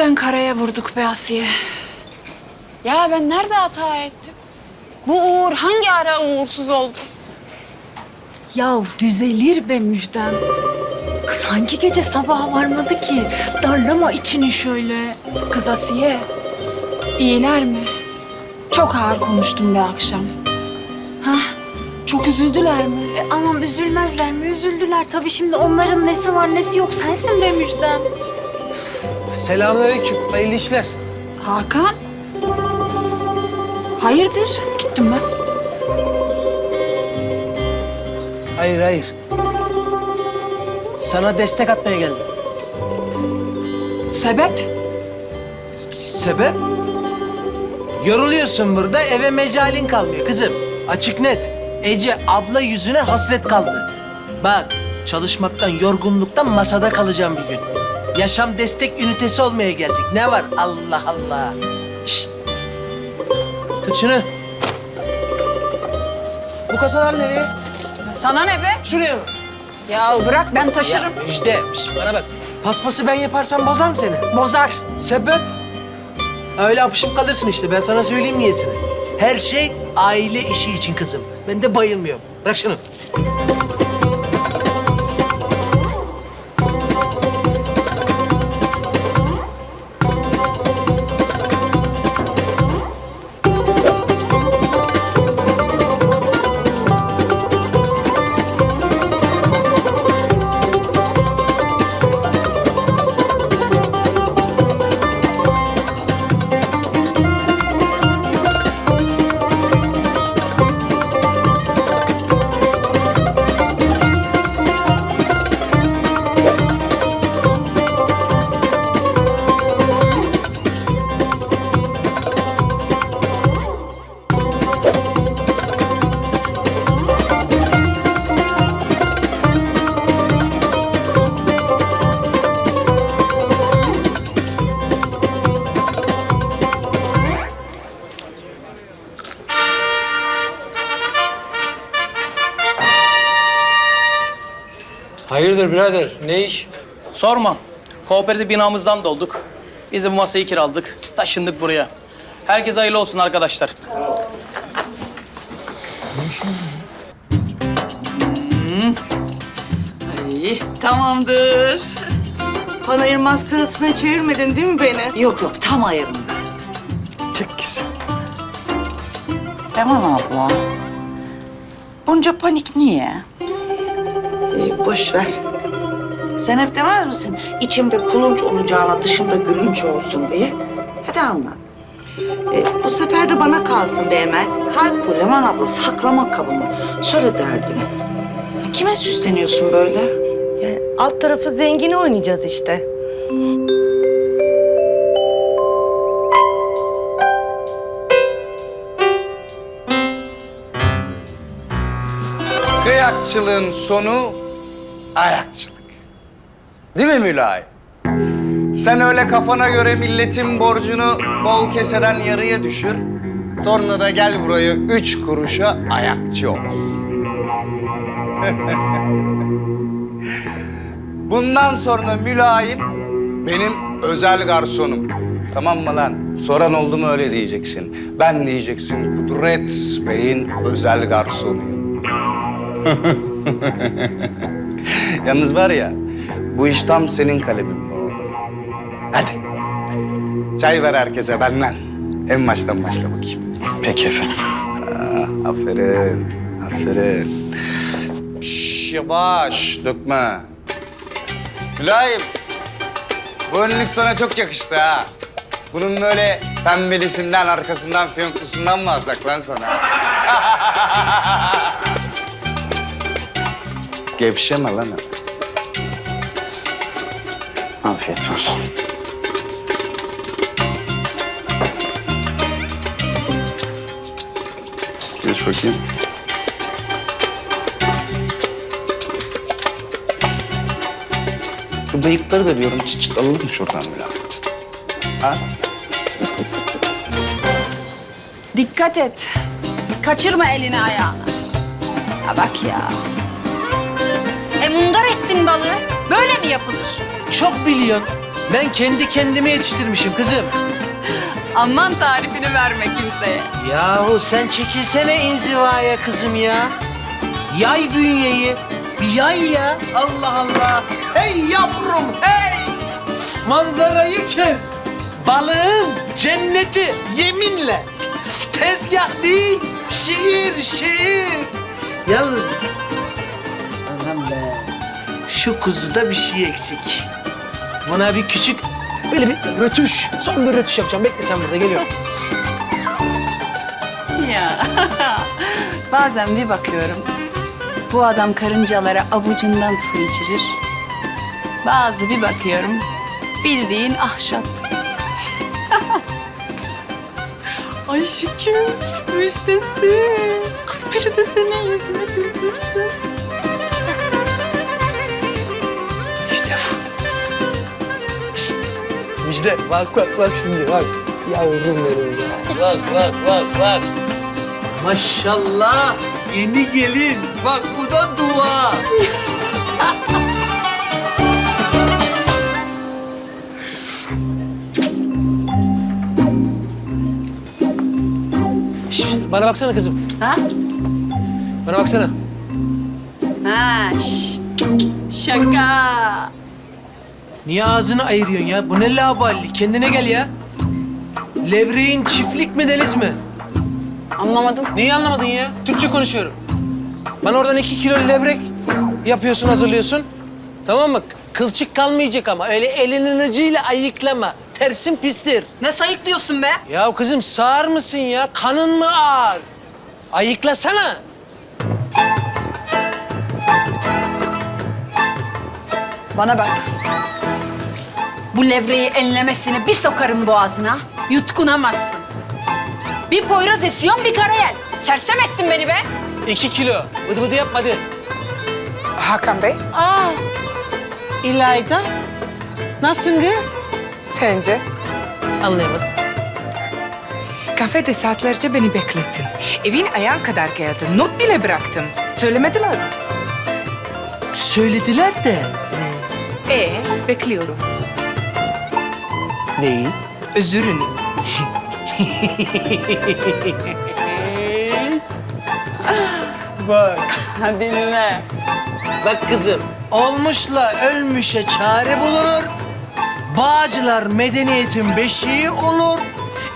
Hepten karaya vurduk be Asiye. Ya ben nerede hata ettim? Bu Uğur hangi ara uğursuz oldu? Ya düzelir be Müjden. Kız hangi gece sabaha varmadı ki? Darlama içini şöyle. Kız Asiye, iyiler mi? Çok ağır konuştum be akşam. Hah, çok üzüldüler mi? E, anam üzülmezler mi? Üzüldüler. Tabii şimdi onların nesi var nesi yok sensin be Müjden. Selamünaleyküm. Hayırlı işler. Hakan? Hayırdır? Gittim ben. Hayır hayır. Sana destek atmaya geldim. Sebep? Sebep? Yoruluyorsun burada eve mecalin kalmıyor kızım. Açık net. Ece abla yüzüne hasret kaldı. Bak çalışmaktan yorgunluktan masada kalacağım bir gün. Yaşam destek ünitesi olmaya geldik. Ne var? Allah Allah. Şşt. Tut şunu. Bu kasalar nereye? Sana ne be? Şuraya mı? Ya bırak ben taşırım. Ya şşt, bana bak. Paspası ben yaparsam bozar mı seni? Bozar. Sebep? Öyle apışıp kalırsın işte. Ben sana söyleyeyim niyesini. Her şey aile işi için kızım. Ben de bayılmıyorum. Bırak şunu. Hayırdır birader? Ne iş? Sorma. Kooperatif binamızdan dolduk. Biz de bu masayı kiraladık. Taşındık buraya. Herkes hayırlı olsun arkadaşlar. İyi, tamamdır. Panayır maskarasına çevirmedin değil mi beni? Yok yok, tam ayarında. Çok güzel. Leman abla, bunca panik niye? Ee, boş ver. Sen hep demez misin? İçimde kulunç olacağına dışımda gülünç olsun diye. Hadi anlat. Ee, bu sefer de bana kalsın be Emel. Kalp bu Leman abla, saklama kabımı. Söyle derdini. Kime süsleniyorsun böyle? Yani alt tarafı zengini oynayacağız işte. Kıyakçılığın sonu ayakçılık. Değil mi Mülay? Sen öyle kafana göre milletin borcunu bol keseden yarıya düşür. Sonra da gel buraya üç kuruşa ayakçı ol. Bundan sonra mülayim benim özel garsonum. Tamam mı lan? Soran oldu mu öyle diyeceksin. Ben diyeceksin Kudret Bey'in özel garsonuyum. Yalnız var ya, bu iş tam senin kalemin. Hadi. Çay ver herkese benden. En baştan başla bakayım. Peki efendim. Aa, aferin, aferin. Şş, yavaş, dökme. Mülayim, bu önlük sana çok yakıştı ha. Bunun böyle pembelisinden, arkasından, fiyonklusundan mı alsak lan sana? Gevşeme lan. Afiyet olsun. Geç bakayım. Bu bıyıkları da diyorum çıt çıt alalım mı şuradan böyle? Ha? Dikkat et. Kaçırma elini ayağını. Ha bak ya. E mundar ettin balığı. Böyle mi yapılır? Çok biliyorsun. Ben kendi kendime yetiştirmişim kızım. Aman tarifini verme kimseye. Yahu sen çekilsene inzivaya kızım ya. Yay bünyeyi. Bir yay ya. Allah Allah. Hey yavrum hey. Manzarayı kes. Balığın cenneti yeminle. Tezgah değil, şiir, şiir. Yalnız... Anam be. Şu kuzuda bir şey eksik. Buna bir küçük böyle bir rötuş. Son bir rötuş yapacağım. Bekle sen burada geliyorum. Ya bazen bir bakıyorum. Bu adam karıncalara avucundan su. Bazı bir bakıyorum bildiğin ahşap. Ay şükür müjdesi. Kız biri de senin yüzünü güldürsün. Müjde bak bak bak şimdi bak. Yavrum benim ya. Bak bak bak bak. Maşallah yeni gelin. Bak bu da dua. Şş, bana baksana kızım. Ha? Bana baksana. Ha, şş. Şaka. Niye ağzını ayırıyorsun ya? Bu ne laballi? Kendine gel ya. Levreğin çiftlik mi deniz mi? Anlamadım. Neyi anlamadın ya? Türkçe konuşuyorum. Bana oradan iki kilo levrek yapıyorsun, hazırlıyorsun. Tamam mı? Kılçık kalmayacak ama öyle elinin ucuyla ayıklama. Tersin pistir. Ne sayıklıyorsun be? Ya kızım sağır mısın ya? Kanın mı ağır? Ayıklasana. Bana bak. Bu levreyi enlemesini bir sokarım boğazına. Yutkunamazsın. Bir poyraz esiyon bir karayel. Sersem ettin beni be. İki kilo. Bıdı bıdı yapma hadi. Hakan Bey, Aa, İlayda. Nasılsın kız? sence? Anlayamadım. Kafede saatlerce beni beklettin. Evin ayağın kadar geldim. Not bile bıraktım. Söylemediler mi? Söylediler de. Ee, bekliyorum. Neyi? Özürünü. Bak. Dinle. Bak kızım, olmuşla ölmüşe çare bulunur. Bağcılar medeniyetin beşiği olur.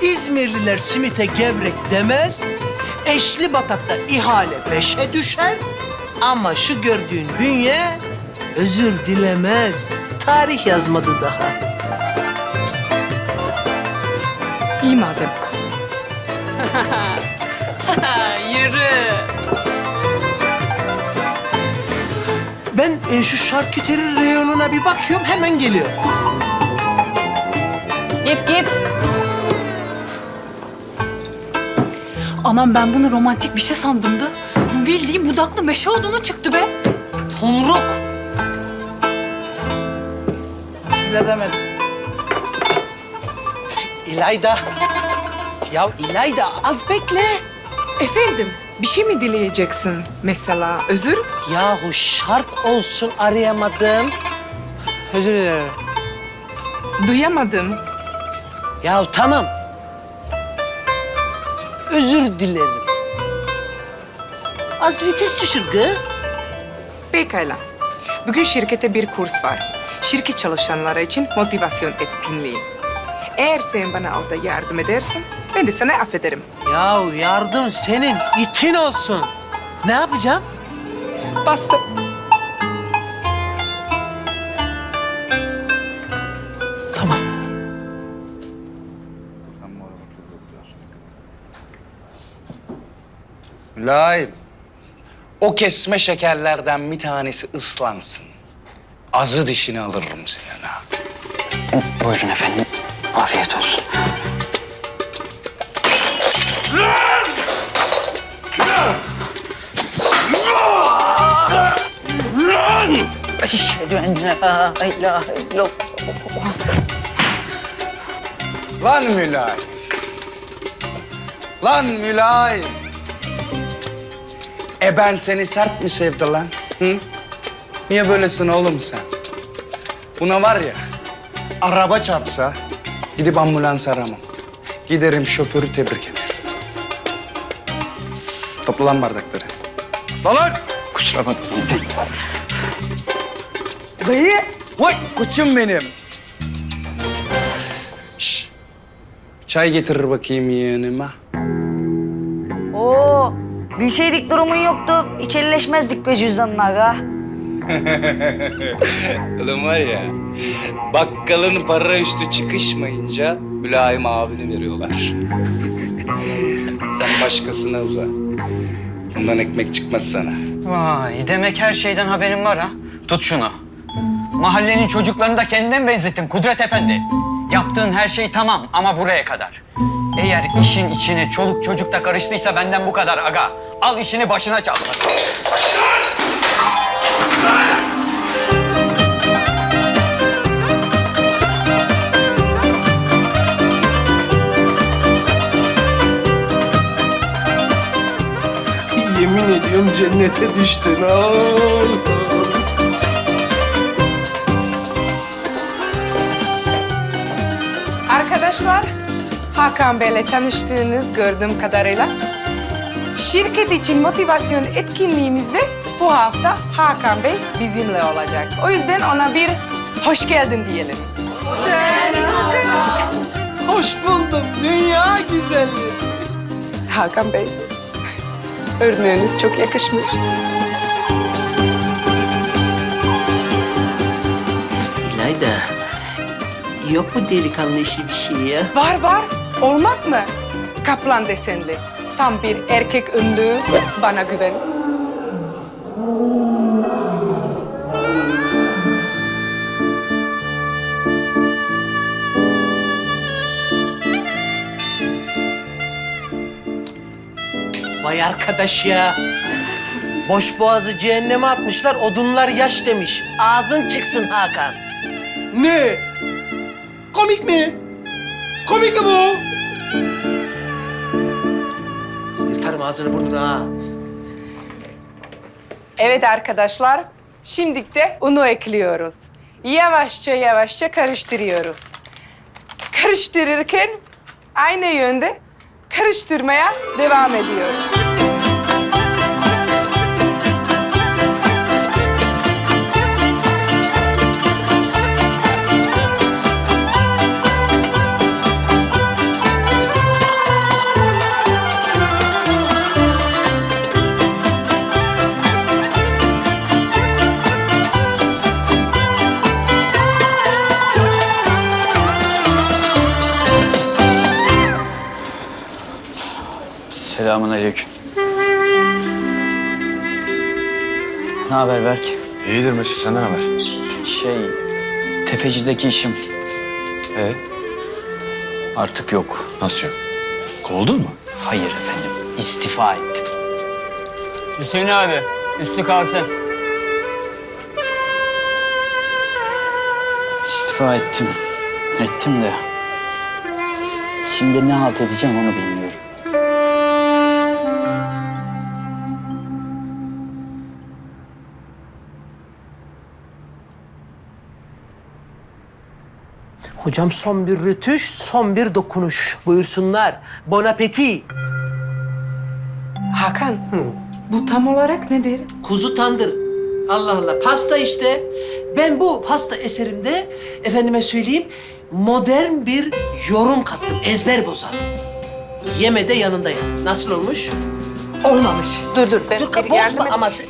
İzmirliler simite gevrek demez. Eşli batakta ihale beşe düşer. Ama şu gördüğün bünye özür dilemez. Tarih yazmadı daha. İyi madem. Yürü. Ben e, şu şarküteri reyonuna bir bakıyorum hemen geliyor. Git git. Anam ben bunu romantik bir şey sandım da. Bildiğin budaklı meşe odunu çıktı be. Tomruk. Size demedim. İlayda. Ya İlayda az bekle. Efendim, bir şey mi dileyeceksin? Mesela özür? Yahu şart olsun arayamadım. Özür dilerim. Duyamadım. Ya tamam. Özür dilerim. Az vites düşür gı. Pekala. Bugün şirkette bir kurs var. Şirket çalışanları için motivasyon etkinliği. Eğer sen bana orada yardım edersen, ben de sana affederim. Yahu yardım senin itin olsun. Ne yapacağım? Bastı. Tamam. Mülayim. O kesme şekerlerden bir tanesi ıslansın. Azı dişini alırım senin ha. Buyurun efendim. Afiyet olsun. Eşhedü en la ilahe illallah. Lan mülayim. Lan mülayim. E ben seni sert mi sevdi lan? Hı? Niye böylesin oğlum sen? Buna var ya, araba çarpsa gidip ambulans aramam. Giderim şoförü tebrik ederim. Topla lan bardakları. Lan Kusura bakmayın. Dayı. Vay koçum benim. Şş. Çay getirir bakayım yeğenime. Oo, bilseydik durumun yoktu. Hiç elleşmezdik be cüzdanın aga. Oğlum var ya, bakkalın para üstü çıkışmayınca mülayim abini veriyorlar. Sen başkasına uza. Bundan ekmek çıkmaz sana. Vay demek her şeyden haberin var ha. Tut şunu. Mahallenin çocuklarını da kendine benzettin Kudret Efendi. Yaptığın her şey tamam ama buraya kadar. Eğer işin içine çoluk çocuk da karıştıysa benden bu kadar aga. Al işini başına çal. Yemin ediyorum cennete düştün oğlum. Arkadaşlar, Hakan Bey'le tanıştığınız gördüğüm kadarıyla şirket için motivasyon etkinliğimizde bu hafta Hakan Bey bizimle olacak. O yüzden ona bir hoş geldin diyelim. Hoş buldum dünya güzeli. Hakan Bey, örneğiniz çok yakışmış. İlayda, yok mu delikanlı işi bir şey ya? Var var, olmaz mı? Kaplan desenli, tam bir erkek önlüğü, bana güven. Vay arkadaş ya. Boş boğazı cehenneme atmışlar, odunlar yaş demiş. Ağzın çıksın Hakan. Ne? Komik mi? Komik mi bu? Yırtarım ağzını burnunu ha. Evet arkadaşlar, şimdi de unu ekliyoruz. Yavaşça yavaşça karıştırıyoruz. Karıştırırken aynı yönde karıştırmaya devam ediyoruz. Selamun aleyküm. Ne haber Berk? İyidir Mesut, senden haber? Şey, tefecideki işim Ee, artık yok. nasıl yok? Kovuldun mu? Hayır efendim, istifa ettim. Hüseyin abi, üstü kalsın. İstifa ettim. Ettim de. Şimdi ne halt edeceğim onu bilmiyorum. Hocam son bir rütüş, son bir dokunuş. Buyursunlar. Bon appétit. Hakan, bu tam olarak nedir? Kuzu tandır. Allah Allah. Pasta işte. Ben bu pasta eserimde efendime söyleyeyim modern bir yorum kattım. Ezber bozan. Yeme de yanında yat. Nasıl olmuş? Olmamış. Dur dur, ben Dur bozma ama sen...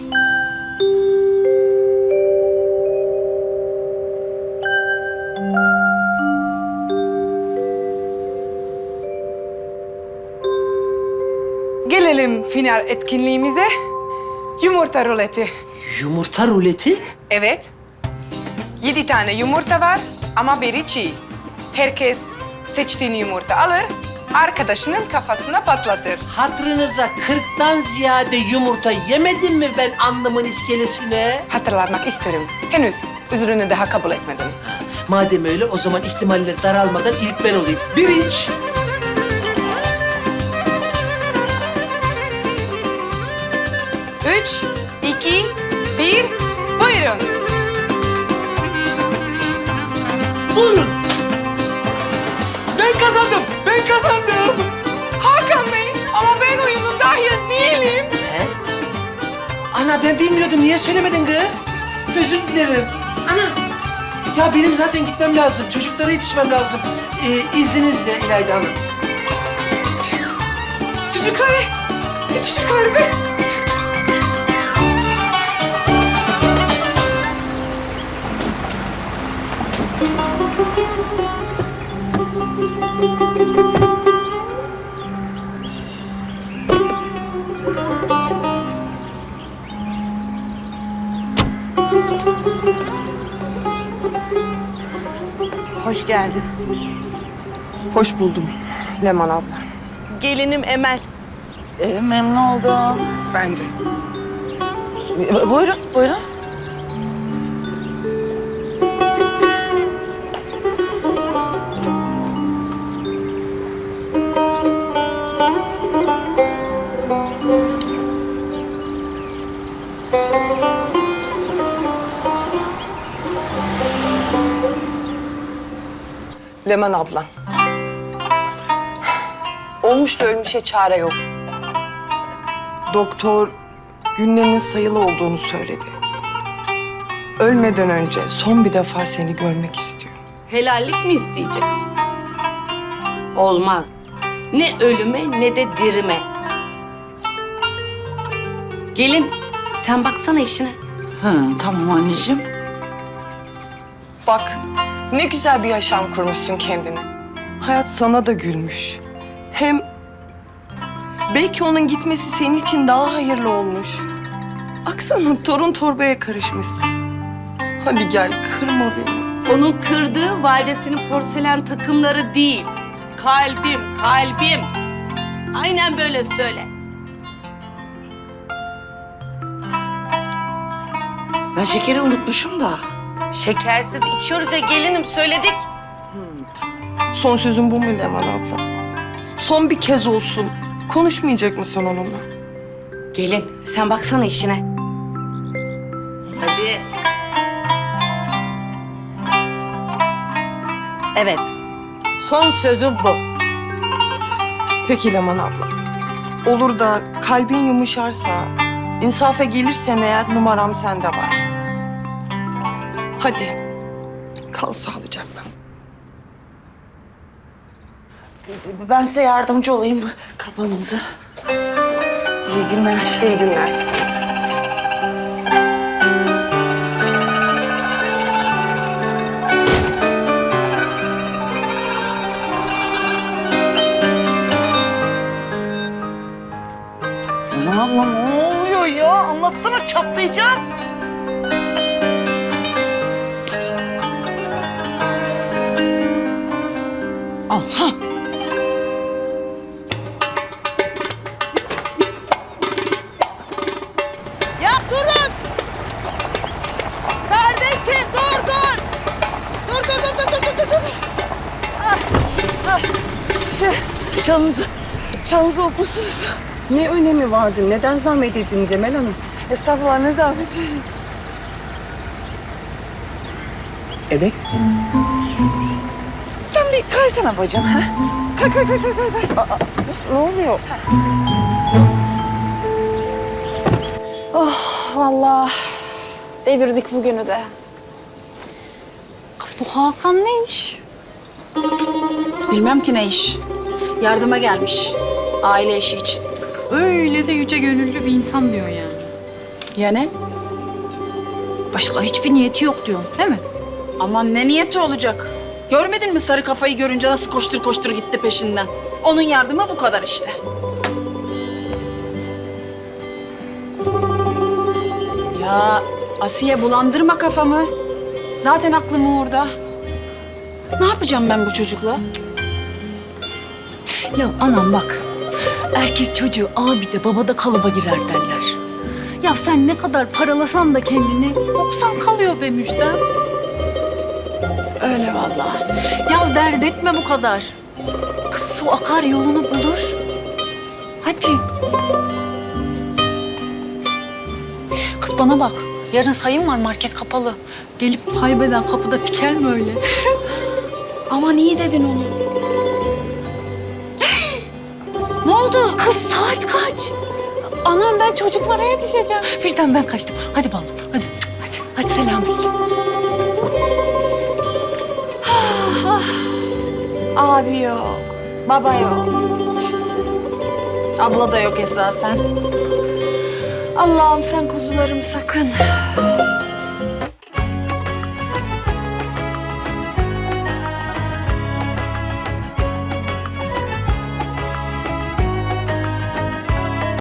final etkinliğimize. Yumurta ruleti. Yumurta ruleti. Evet. Yedi tane yumurta var ama biri çiğ. Herkes seçtiğini yumurta alır, arkadaşının kafasına patlatır. Hatırınıza kırktan ziyade yumurta yemedim mi ben andımın iskelesine? Hatırlatmak isterim. Henüz üzrünü daha kabul etmedim. Madem öyle o zaman ihtimaller daralmadan ilk ben olayım. Birinç. Üç, iki, bir, buyurun. Buyurun. Ben kazandım. Hakan Bey ama ben oyunun dahil değilim. He? Ana ben bilmiyordum. Niye söylemedin kız? Özür dilerim. Ana. Ya benim zaten gitmem lazım. Çocuklara yetişmem lazım. Ee, izninizle İlayda Hanım. Çocukları, ne çocukları be? Geldin. Hoş buldum Leman abla. Gelinim Emel. Ee, memnun oldum. Ben de. Ee, Buyurun, buyurun. Leman abla. Olmuş da ölmüşe çare yok. Doktor günlerinin sayılı olduğunu söyledi. Ölmeden önce son bir defa seni görmek istiyor. Helallik mi isteyecek? Olmaz. Ne ölüme ne de dirime. Gelin sen baksana işine. Hı, tamam anneciğim. Bak ne güzel bir yaşam kurmuşsun kendine. Hayat sana da gülmüş. Hem belki onun gitmesi senin için daha hayırlı olmuş. Aksana torun torbaya karışmışsın. Hadi gel kırma beni. Onun kırdığı validesinin porselen takımları değil. Kalbim, kalbim. Aynen böyle söyle. Ben şekeri unutmuşum da. Şekersiz içiyoruz ya gelinim söyledik. Son sözün bu mu Leman abla? Son bir kez olsun. Konuşmayacak mısın onunla? Gelin sen baksana işine. Hadi. Evet. Son sözü bu. Peki Leman abla. Olur da kalbin yumuşarsa, insafa gelirsen eğer numaram sende var. Hadi. Kal sağlıcakla. Ben size yardımcı olayım. Kafanızı. İyi günler. İyi günler. Aman abla ne oluyor ya? Anlatsana çatlayacağım. Şanınızı okumuşsunuz. Ne önemi vardı? Neden zahmet ettiniz Emel Hanım? Estağfurullah ne zahmet. Evet. Sen bir kaysana bacım ha. Kay kay kay kay kay. kay. Aa, Ne oluyor? Vallahi devirdik bugünü de. Kız bu Hakan ne iş? Bilmem ki ne iş. Yardıma gelmiş. Aile işi için. Öyle de yüce gönüllü bir insan diyor yani. Yani Başka hiçbir niyeti yok diyorsun değil mi? aman ne niyeti olacak? Görmedin mi sarı kafayı görünce nasıl koştur koştur gitti peşinden? Onun yardımı bu kadar işte. Ya Asiye bulandırma kafamı. Zaten aklım orada. Ne yapacağım ben bu çocukla? Ya anam bak. Erkek çocuğu abi de baba da kalıba girer derler. Ya sen ne kadar paralasan da kendini noksan kalıyor be Müjde. Öyle vallahi. Ya dert etme bu kadar. Kız su akar yolunu bulur. Hadi. Kız bana bak. Yarın sayım var market kapalı. Gelip kaybeden kapıda tiker mi öyle? Aman iyi dedin onu. Oldu? Kız saat kaç? Anam ben çocuklara yetişeceğim. Birden ben kaçtım. Hadi balım hadi. Hadi, hadi selamünaleyküm. Abi yok. Baba yok. Abla da yok esasen. Allah'ım sen kuzularım sakın.